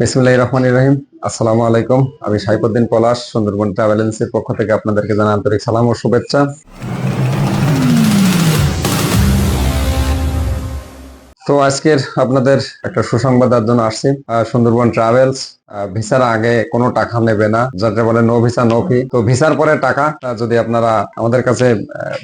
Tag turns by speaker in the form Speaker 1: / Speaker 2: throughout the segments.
Speaker 1: বিসমুল্লাহ রহমান রহিম। আসসালামু আলাইকুম। আমি সাইফুদ্দিন পলাশ, সুন্দরবন ট্রাভেল এজেন্সির পক্ষ থেকে আপনাদেরকে জানা আন্তরিক সালাম ও শুভেচ্ছা। তো আজকের আপনাদের একটা সুসংবাদ জন্য আসছি সুন্দরবন ট্রাভেলস। ভিসার আগে কোনো টাকা নেবে না। যাতে বলে নো ভিসা নো ফি তো ভিসার পরে টাকা যদি আপনারা আমাদের কাছে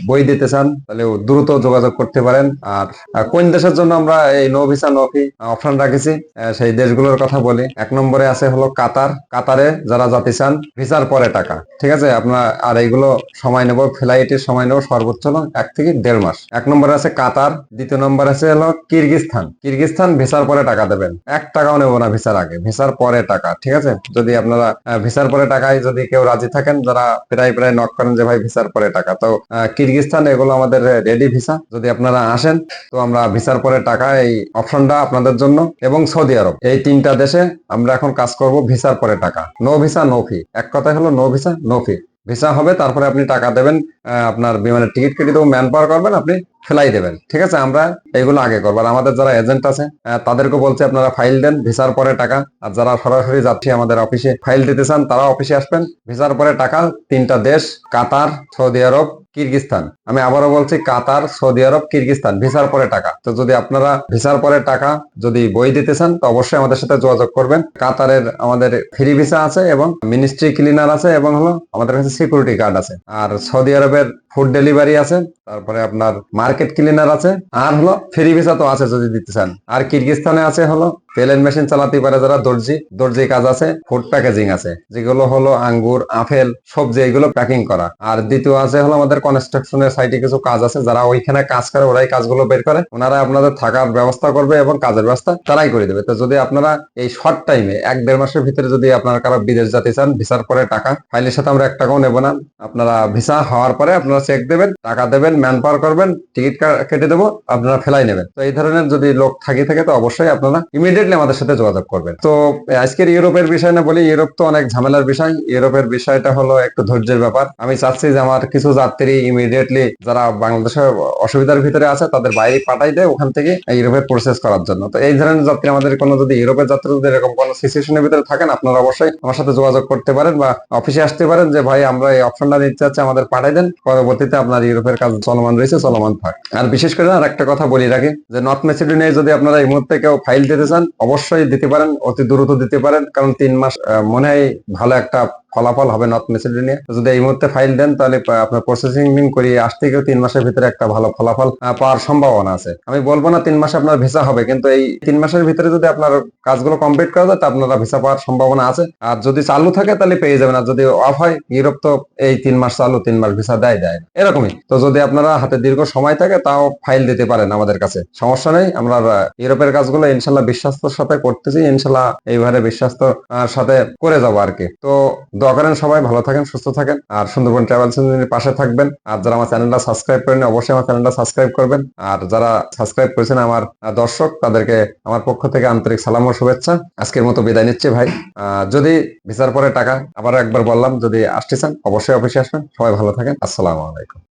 Speaker 1: বই দিতে চান, তাহলে দ্রুত যোগাযোগ করতে পারেন। আর কোন দেশের জন্য আমরা এই no visa no fee option রাখেছি সেই দেশগুলোর কথা বলি। এক নম্বরে আছে হলো কাতার। কাতারে যারা যেতে চান, ভিসার পরে টাকা। ঠিক আছে? আপনার, আর এইগুলো সময় নেব ফ্লাইটের সময় নেব সর্বোচ্চ এক থেকে দেড় মাস। এক নম্বরে আছে কাতার। দ্বিতীয় নম্বর আছে হলো কিরগিস্তান কিরগিস্তান ভিসার পরে টাকা দেবেন। এক টাকাও নেব না ভিসার আগে। ভিসার পরে টাকা, ঠিক আছে? যদি আপনারা ভিসার পরে টাকায় যদি কেউ রাজি থাকেন, যারা প্রায় প্রায় নক করেন যে, ভাই, ভিসার পরে টাকা। তো কিরগিস্তান এগুলো আমাদের রেডি ভিসা যদি আপনারা আসেন, তো আমরা ভিসার পরে টাকা এই অপশনটা আপনাদের জন্য। এবং সৌদি আরব, এই তিনটা দেশে আমরা এখন কাজ করব ভিসার পরে টাকা। নো ভিসা নো ফি এক কথায় হলো no visa no fee visa হবে, তারপরে আপনি টাকা দেবেন আপনার বিমানের টিকিট কেটে দেবো ম্যান পাওয়ার করবেন, আপনি ফেলাই দেবেন। ঠিক আছে, আমরা এগুলো আগে করব। আর আমাদের যারা এজেন্ট আছে তাদেরকে বলছে আপনারা ফাইল দেন, ভিসার পরে টাকা। আর যারা সরাসরি যাত্রী আমাদের অফিসে ফাইল দিতে চান তারা অফিসে আসবেন। ভিসার পরে টাকা, তিনটা দেশ, কাতার, সৌদি আরব কিরগিস্তান। আমি আবারও বলছি, কাতার, সৌদি আরব, কিরগিস্তান, ভিসার পরে টাকা। তো যদি আপনারা ভিসার পরে টাকা যদি বই দিতে চান, তো অবশ্যই আমাদের সাথে যোগাযোগ করবেন। কাতারের আমাদের ফ্রি ভিসা আছে এবং মিনিস্ট্রি ক্লিনার আছে এবং হলো আমাদের কাছে সিকিউরিটি গার্ড আছে। আর সৌদি আরবের ফুড ডেলিভারি আছে, তারপরে আপনার মার্কেট ক্লিনার আছে, আর হলো ফ্রি ভিসা তো আছে যদি দিতে চান। আর কিরগিস্তানে আছে হলো পেলেন মেশিন চালাতে পারে যারা দর্জি দর্জি কাজ আছে ফুড প্যাকেজিং আছে, যেগুলো হলো আঙ্গুর, আপেল, সবজি এগুলো প্যাকিং করা। আর দ্বিতীয় আছে হলো আমাদের কনস্ট্রাকশনের সাইটে কিছু কাজ আছে, যারা ওইখানে কাজ করে, ওরাই কাজগুলো বের করে, ওনারা আপনাদের থাকার ব্যবস্থা করবে এবং কাজের ব্যবস্থা তারাই করে দেবে। তো যদি আপনারা এই শর্ট টাইমে এক দেড় মাসের ভিতরে যদি আপনারা কারও বিদেশ যেতে চান, ভিসার পরে টাকা ফাইলের সাথে আমরা এক টাকাও নেব না। আপনারা ভিসা হওয়ার পরে আপনারা চেক দেবেন, টাকা দেবেন ম্যান পাওয়ার করবেন টিকিট কেটে দেবো, আপনারা ফেলাই নেবেন। তো এই ধরনের যদি লোক থাকি থাকে তো অবশ্যই আপনারা ইমিডিয়েটলি আমাদের সাথে যোগাযোগ করবেন। তো আজকের ইউরোপের বিষয় না বলি, ইউরোপ তো অনেক ঝামেলার বিষয়। ইউরোপের বিষয়টা হলো একটু ধৈর্যের ব্যাপার। আমি চাচ্ছি যে আমার কিছু যাত্রী ইমিডিয়েটলি যারা বাংলাদেশের অসুবিধার ভিতরে আছে, তাদের বাইরে পাঠাই দেয় ওখান থেকে ইউরোপের প্রসেস করার জন্য। তো এই ধরনের যাত্রী আমাদের কোনো যদি ইউরোপের যাত্রী যদি এরকম কোনো সিচুয়েশনের ভিতরে থাকেন, আপনারা অবশ্যই আমার সাথে যোগাযোগ করতে পারেন বা অফিসে আসতে পারেন যে, ভাই, আমরা এই অপশনটা নিতে চাচ্ছি, আমাদের পাঠাই দেন পরবর্তীতে আপনার ইউরোপের কাজ চলমান রয়েছে, চলমান থাক। আর বিশেষ করে আর একটা কথা বলি রাখি, যে নর্থ মেসিডোনিয়ায় যদি আপনারা এই মুহূর্তে কেউ ফাইল দিতে চান, অবশ্যই দিতে পারেন, অতি দ্রুত দিতে পারেন, কারণ তিন মাস মনে হয় ভালো একটা ফলাফল হবে নর্থ মেসিডোনিয়া যদি এই মুহূর্তে ফাইল দেন তাহলে আপনার প্রসেসিং করিয়ে আসতে গেলে তিন মাসের ভিতরে একটা ভালো ফলাফল পাওয়ার সম্ভাবনা আছে। আমি বলব না তিন মাসে আপনার ভিসা হবে কিন্তু এই তিন মাসের ভিতরে যদি আপনার কাজগুলো কমপ্লিট করা যায় তা আপনারা ভিসা পাওয়ার সম্ভাবনা আছে। আর যদি চালু থাকে তাহলে পেয়ে যাবেন। আর যদি অফ হয় ইউরোপ তো এই তিন মাস চালু তিন মাস ভিসা দেয় দেয় এরকমই। তো যদি আপনারা হাতে দীর্ঘ সময় থাকে তাও ফাইল দিতে পারেন আমাদের কাছে। সমস্যা নেই আমরা ইউরোপের কাজগুলো ইনশাল্লাহ বিশ্বাস্তর সাথে করতেছি ইনশাল্লাহ এইভাবে বিশ্বাস্ত আহ, সাথে করে যাব আর কি। তো দোয়া করেন সবাই, ভালো থাকেন, সুস্থ থাকেন। আর সুন্দরবন ট্রাভেলস পাশে থাকবেন। আর যারা আমার চ্যানেলটা সাবস্ক্রাইব করেন অবশ্যই আমার চ্যানেলটা সাবস্ক্রাইব করবেন। আর যারা সাবস্ক্রাইব করেছেন আমার দর্শক, তাদেরকে আমার পক্ষ থেকে আন্তরিক সালাম ও শুভেচ্ছা। আজকের মতো বিদায় নিচ্ছি ভাই। যদি ভিসার পরে টাকা আবার একবার বললাম, যদি আসতে চান, অবশ্যই অফিসে আসবেন। সবাই ভালো থাকেন। আসসালামু আলাইকুম।